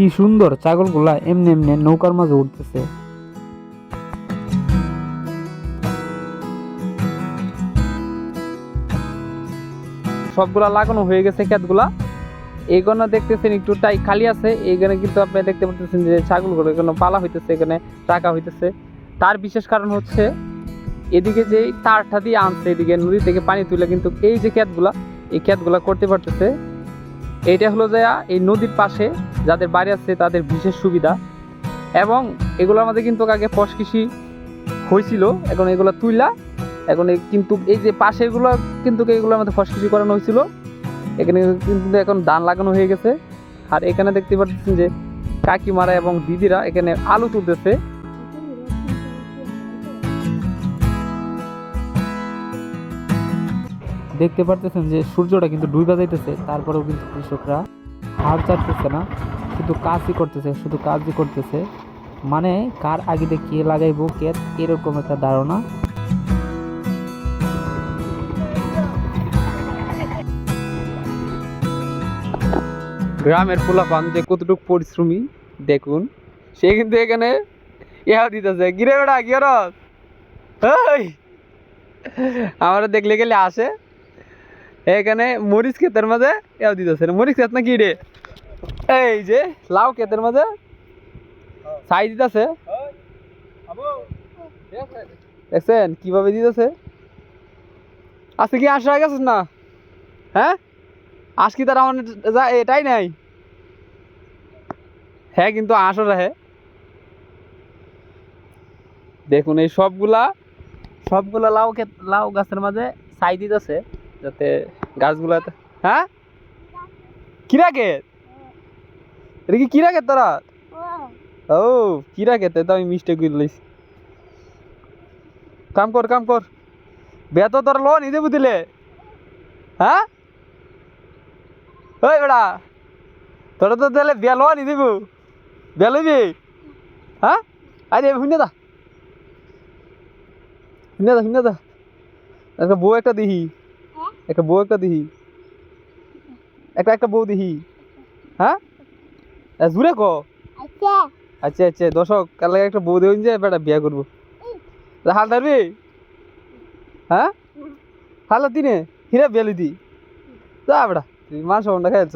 কি সুন্দর ছাগলগুলা এমনি এমনি নৌকার মাঝে উঠতেছে। সবগুলা লাগানো হয়ে গেছে ক্ষেতগুলা। এইখানে দেখতেছেন একটু টাই খালি আছে, এইখানে কিন্তু আপনি দেখতে পাচ্ছেন যে ছাগলগুলো এখানে পালা হইতেছে, এখানে টাকা হইতেছে। তার বিশেষ কারণ হচ্ছে, এদিকে যে তারটা দিয়ে আনছে, এদিকে নদী থেকে পানি তুলে কিন্তু এই যে ক্ষেতগুলা, এই ক্ষেতগুলা করতে পারতেছে। এইটা হলো যে এই নদীর পাশে যাদের বাড়ি আছে তাদের বিশেষ সুবিধা। এবং এগুলোর মধ্যে কিন্তু আগে ফস কৃষি হয়েছিল, এখন এগুলো তুইলা, এখন কিন্তু এই যে পাশেগুলো কিন্তু এগুলোর মধ্যে ফস কৃষি করানো হয়েছিল। এখানে কিন্তু এখন ধান লাগানো হয়ে গেছে। আর এখানে দেখতে পাচ্ছেন যে কাকিমারা এবং দিদিরা এখানে আলু তুলতেছে। দেখতে পারতেছেন যে সূর্যটা কিন্তু ডুবে যাইতেছে তারপরেও কিন্তু কৃষকরা হাল চাটতেছে না, শুধু কাজই করতেছে, শুধু কাজই করতেছে। মানে কার আগে দিয়ে কে লাগাইবো, কে এরকম একটা ধারণা? গ্রামের পোলাপান যে কতটুকু পরিশ্রমী, দেখুন, সে কিন্তু এখানে ইহা দিতেছে গিরে বেড়া এই আমার দেখলে গেলে আসে। এখানে মরিচ ক্ষেতের মাঝে এও দিতেছে। মরিচ ক্ষেত না কি রে? এই যে, লাউ ক্ষেতের মাঝে ছাই দিতেছে। দেখছেন কীভাবে দিতেছে? আজকে কি আসা হয়ে গেছিস না? হ্যাঁ? আজ কি তার আমার এটাই নাই? হ্যাঁ কিন্তু আসো রে দেখুন, এই সবগুলা সবগুলা লাউ লাউ গাছের মাঝে ছাই দিতেছে, যাতে গাছগুলাতে? হ্যাঁ? কিরা ক্ষেত এটা কি কিরা ক্ষেত তোরা? ও কিরা খেতে তো আমি মিস্টেক করে লইছি। কাম কর কাম কর। বেত তোর লো নিতে বুঝলে হ্যাঁ? ওই বেড়া, তোরা তো তাহলে বিয়া লো নি হ্যাঁ? আরে, শুনে দা শুনে দা শুনে দা বউ একটা দিহি। একটা বউ একটা দিহি। একটা একটা বউ দিহি। হ্যাঁ? জুড়ে ক? আচ্ছা। আচ্ছা দর্শক কাল একটা বউ দেবেন যে বেটা বিয়া করব। হাল ধরবি? হ্যাঁ? হাল দিনে হিরা বেলি দি যা বেটা তুই মান সম্মানটা খাইছ